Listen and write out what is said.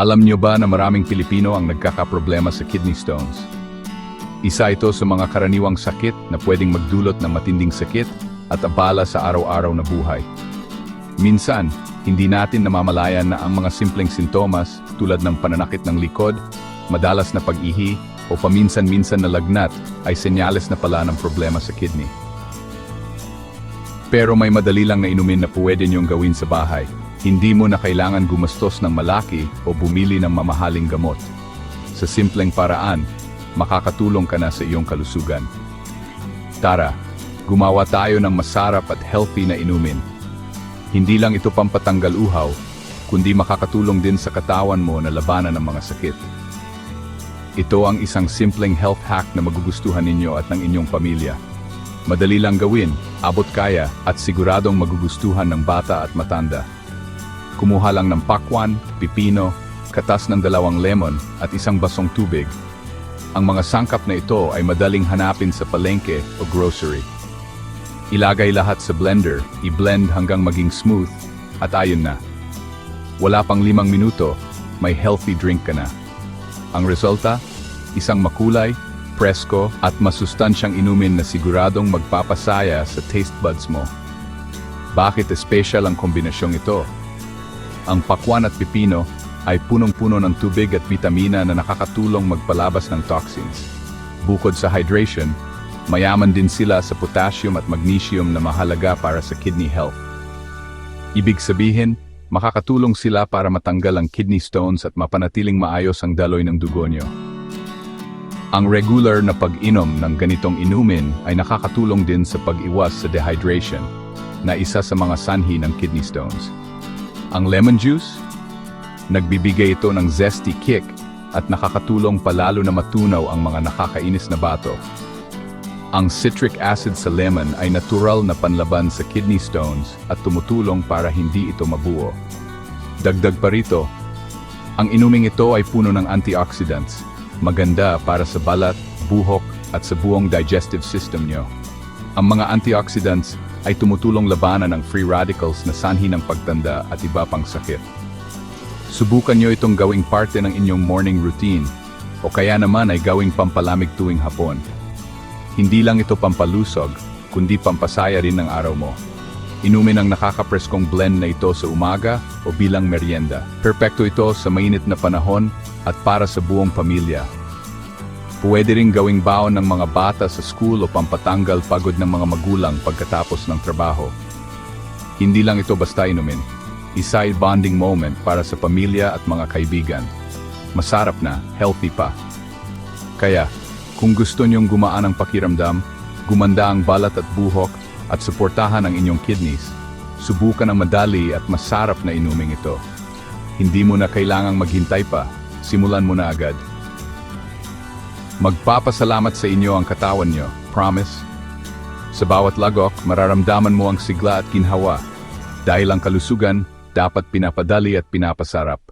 Alam nyo ba na maraming Pilipino ang nagkakaproblema sa kidney stones? Isa ito sa mga karaniwang sakit na pwedeng magdulot ng matinding sakit at abala sa araw-araw na buhay. Minsan, hindi natin namamalayan na ang mga simpleng sintomas tulad ng pananakit ng likod, madalas na pag-ihi, o paminsan-minsan na lagnat ay senyales na pala ng problema sa kidney. Pero may madali lang na inumin na pwede niyong gawin sa bahay. Hindi mo na kailangan gumastos ng malaki o bumili ng mamahaling gamot. Sa simpleng paraan, makakatulong ka na sa iyong kalusugan. Tara, gumawa tayo ng masarap at healthy na inumin. Hindi lang ito pampatanggal uhaw, kundi makakatulong din sa katawan mo na labanan ng mga sakit. Ito ang isang simpleng health hack na magugustuhan ninyo at ng inyong pamilya. Madali lang gawin, abot kaya at siguradong magugustuhan ng bata at matanda. Kumuha lang ng pakwan, pipino, katas ng dalawang lemon at isang basong tubig. Ang mga sangkap na ito ay madaling hanapin sa palengke o grocery. Ilagay lahat sa blender, i-blend hanggang maging smooth, at ayun na. Wala pang limang minuto, may healthy drink ka na. Ang resulta, isang makulay, presko at masustansyang inumin na siguradong magpapasaya sa taste buds mo. Bakit special ang kombinasyong ito? Ang pakwan at pipino ay punong-puno ng tubig at vitamina na nakakatulong magpalabas ng toxins. Bukod sa hydration, mayaman din sila sa potassium at magnesium na mahalaga para sa kidney health. Ibig sabihin, makakatulong sila para matanggal ang kidney stones at mapanatiling maayos ang daloy ng dugo nyo. Ang regular na pag-inom ng ganitong inumin ay nakakatulong din sa pag-iwas sa dehydration, na isa sa mga sanhi ng kidney stones. Ang lemon juice, nagbibigay ito ng zesty kick at nakakatulong palalo na matunaw ang mga nakakainis na bato. Ang citric acid sa lemon ay natural na panlaban sa kidney stones at tumutulong para hindi ito mabuo. Dagdag pa rito, ang inuming ito ay puno ng antioxidants, maganda para sa balat, buhok at sa buong digestive system nyo. Ang mga antioxidants ay tumutulong labanan ng free radicals na sanhi ng pagtanda at iba pang sakit. Subukan nyo itong gawing parte ng inyong morning routine o kaya naman ay gawing pampalamig tuwing hapon. Hindi lang ito pampalusog, kundi pampasaya rin ng araw mo. Inumin ang nakakapreskong blend na ito sa umaga o bilang merienda. Perpekto ito sa mainit na panahon at para sa buong pamilya. Pwede ring gawing baon ng mga bata sa school o pampatanggal pagod ng mga magulang pagkatapos ng trabaho. Hindi lang ito basta inumin. Isa ay bonding moment para sa pamilya at mga kaibigan. Masarap na, healthy pa. Kaya, kung gusto niyong gumaan ang pakiramdam, gumanda ang balat at buhok, at suportahan ang inyong kidneys, subukan ang madali at masarap na inuming ito. Hindi mo na kailangang maghintay pa, simulan mo na agad. Magpapasalamat sa inyo ang katawan nyo, promise? Sa bawat lagok, mararamdaman mo ang sigla at ginhawa. Dahil ang kalusugan, dapat pinapadali at pinapasarap.